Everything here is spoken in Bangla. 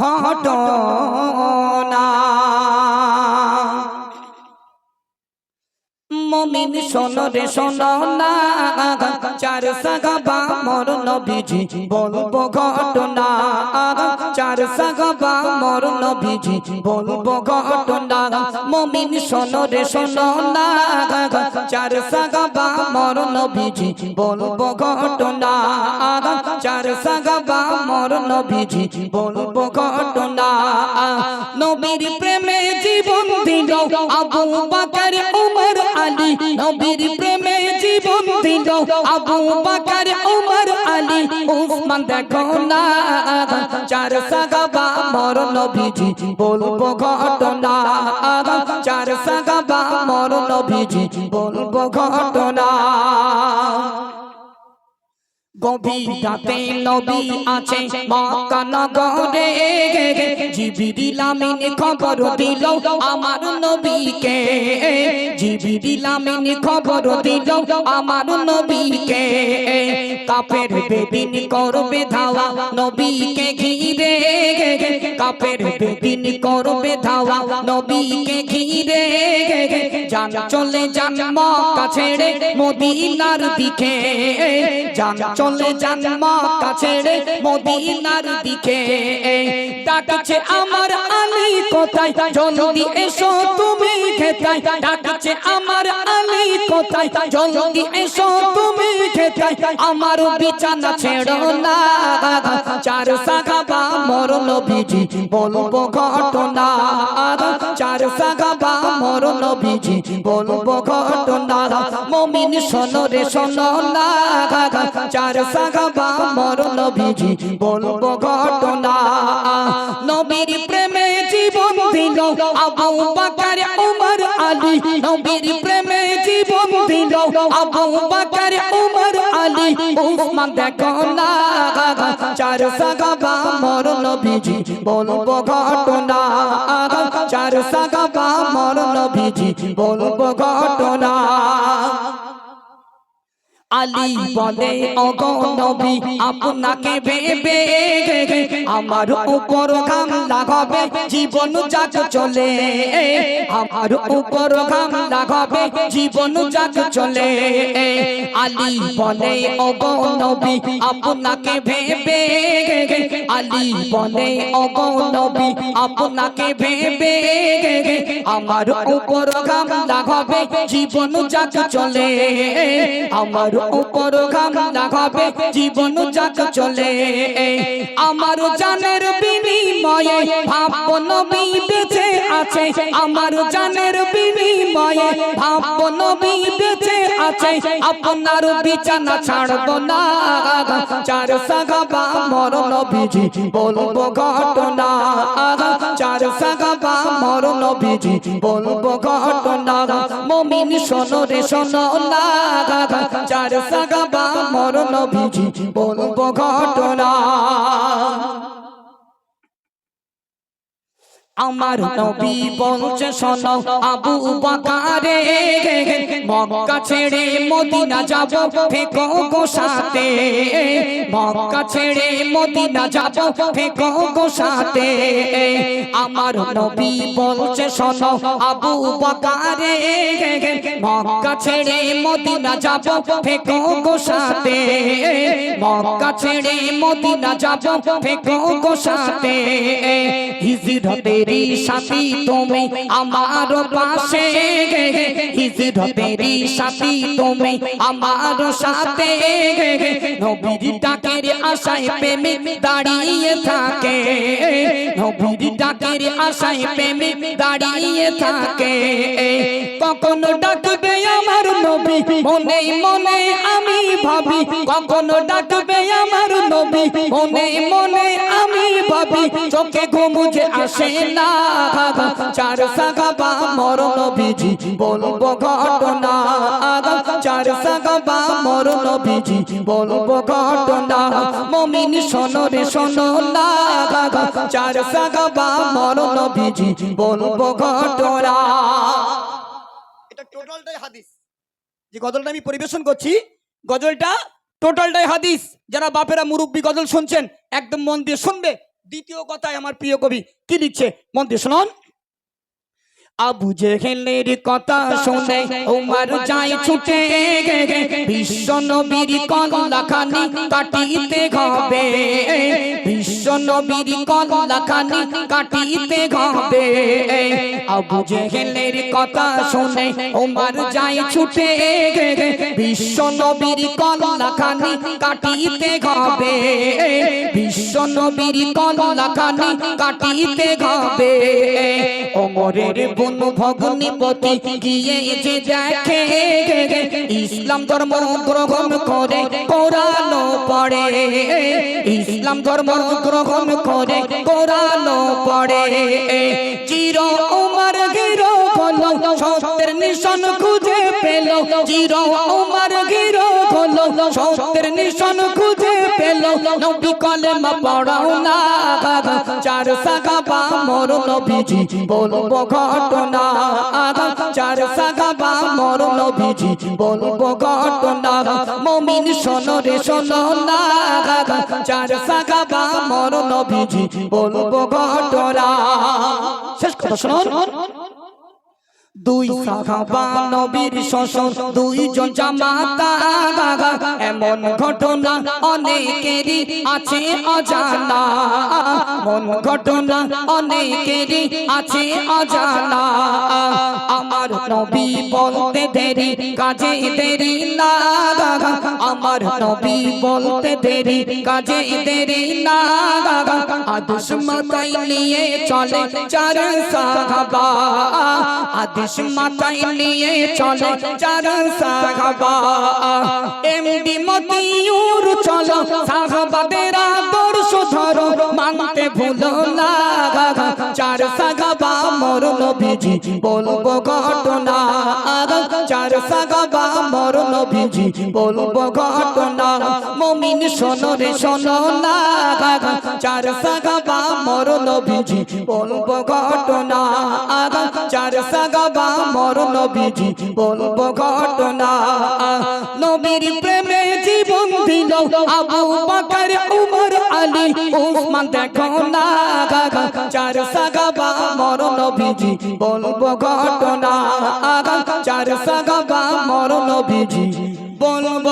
ঘটনা মমিন শোনো রে, শোনো না। চার সাগাবা মর নবীজি, বলব ঘটনা। চার সাগাবা মর নবীজি, বলব ঘটনা। মমিন শোনো রে, শোনো না। চার সাগাবা মর নবীজি, বলব ঘটনা। চার সাগাবা মর নবীজি, বলব ঘটনা। নবীর প্রেমে জীবন দিল আবু বাকার উমর আলী নবীর প্রেমে জীবন দিল আবু বাকার উমর আলী উসমান দেখো না চার সাগাবা মর নবীজি বলব ঘটনা চার সাগাবা মর নবীজি বলব ঘটনা গভীরাতে নবী আছে মক্কা নগরে জিবিরিল আমিন খবর দিল আমার নবীকে। জিবিরিল আমিন খবর দিল আমার নবীকে। কাফের বেদিন করবে ধাওয়া নবীকে ঘিরে। কাফের বেদিন করবে ধাওয়া নবীকে ঘিরে। জান চলে যান মক্কা ছেড়ে মদিনার দিকে। জান চলে যান মক্কা ছেড়ে মদিনার দিকে। ডাকছে আমার আলী কোথায়? জলদি এসো তুমি। খেতাই ডাকছে আমার আলী, কোথায়? জলদি এসো তুমি খেতাই আমার বিছানা ছেড়ো না। চার সাগাবা মর নবীজি বলব ঘটনা। চার সাগাবা মর নবীজি বলব ঘটনা। মমিন শোনো রে, শোনো না। চার সাগাবা মর নবীজি বলব ঘটনা। নবীর প্রেমে জীবন দিল আবু বাকার উমর আলী নবীর প্রেমে জীবন দিল। আবু বাকার উমর আলী উসমান দেখো না। চার সাগাবা মর নবীজি, বলব ঘটনা। চার সাগাবা মর নবীজি, বলব ঘটনা। আলী বলে নবী আপনাকে ভেবে আমার উপর ঘাম লাগাবে জীবন যাক চলে। আমার উপর ঘাম লাগাবে জীবন যাক চলে। আলী বলে নবী আপনাকে ভেবে আলী বলে নবী আপনাকে ভেবে আমার উপর ঘাম লাগাবে জীবন যাক চলে। আমার উপর ঘাম লাগাবে জীবন যাক চলে। আমার জানের বিনিময়ে ভাব নবী বেঁচে আছে। আমার জানের বিনিময়ে ভাব নবী বেঁচে আছে, আপনার বিছানা ছাড়ব না। চার সাগাবা মর নবীজি বলব ঘটনা। চার সাগাবা মর নবীজি বলব ঘটনা। মমিন শোনো রে, শোনো না। চার সাগাবা মর নবীজি বলব ঘটনা। আমার নবী বলছে, শোনো, আবু বাকারে মক্কা ছেড়ে মদিনা যাব, ফেকো গো সাথে। মক্কা ছেড়ে মদিনা যাব, ফেকো গো সাথে। আমার নবী বলছে, শোনো আবু বাকারে মক্কা ছেড়ে মদিনা যাব, ফেকো গো সাথে। মক্কা ছেড়ে মদিনা যাব, ফেকো গো সাথে। হিজরতেরি সাথী তুমি আমার পাশে। হিজরতেরি সাথী তুমি আমার সাথে। নবীর ডাকের আশায় প্রেমে দাঁড়িয়ে থাকে। নবীর ডাকের আশায় প্রেমে দাঁড়িয়ে থাকে। কখনো ডাকবে আমার নবী? মনে মনে আমি ভাবি, কখনো ডাকবে আমার নবী? মনে মনে আমি ভাবি, চোখে ঘুমুঝে আসে না। চার সাগাবা মর নবীজি, বলব ঘটনা। চার সাগাবা মর নবীজি, বলব ঘটনা। মমিন শোনো রে, শোনো না। চার সাগাবা মর নবীজি, বলব ঘটনা। টোটালটাই হাদিস। যে গজলটা আমি পরিবেশন করছি, গজলটা টোটালটাই হাদিস। যারা বাপেরা মুরব্বী গজল শুনছেন, একদম মন দিয়ে শুনবে। দ্বিতীয় কথায় আমার প্রিয় কবি কি লিখছে? মন দিয়ে শুনুন। আবু জেহেলের কথা শুনে উমার যায় ছুটে বিশ্ব নবীর কল্লাখানি কাটিতে হবে বিশ্ব নবীর কল্লাখানি কাটিতে হবে আবু জেহেলের কথা শুনে উমার যায় ছুটে বিশ্ব নবীর কল্লাখানি কাটিতে হবে বিশ্ব নবীর কল্লাখানি কাটিতে হবে অমরের বনু ভগ্নিপতি গিয়ে যে দেখে ইসলাম ধর্ম গ্রহণ করে কোরআন পড়ে। ইসলাম ধর্ম গ্রহণ করে কোরআন পড়ে। চির উমর গিরো সত্যের নিশান খুঁজে পেল। চির উমর চার সাগাবা মোর নবীজি। বলব ঘটনা চার সাগাবা মোর নবীজি। বলব ঘটনা, মমিন সনরে রে শোনো না চার সাগাবা মোর নবীজি। বলব ঘটনা। শেষ কথা শুনুন। দুই সাহাবা নবীর শ্বশুর দুইজন জামাতা। এমন ঘটনা অনেকেরই আছে অজানা। মন ঘটনা অনেকেরই আছে অজানা। আমার নবী বলতে দেরি, কাজে দেরি না আমার নবী বলতে দেরি, কাজে দেরি না আদর্শ মাতাই নিয়ে চলে চার সাহাবা। আদেশ মাথায় নিয়ে চলে চার সাহাবা। এমডি মতিউর চলো, সাহাবাদের আদর্শ ধরো, মানতে ভুলো না চার সাহাবা মর নবীজি, বলব ঘটনা। চার সাহাবা মর নবীজি, বলব ঘটনা। মমিন শোনো রে শোনো না চার সাহাবা মর নবীজি, বলব ঘটনা। চার সাগাবা মর নবীজি, বলব ঘটনা। নবীর প্রেমে জীবন দিল আবু বকর, উমর, আলী, উসমান দেখো না চার সাগাবা মর নবীজি, বলব ঘটনা চার সাগাবা মর নবীজি, বলব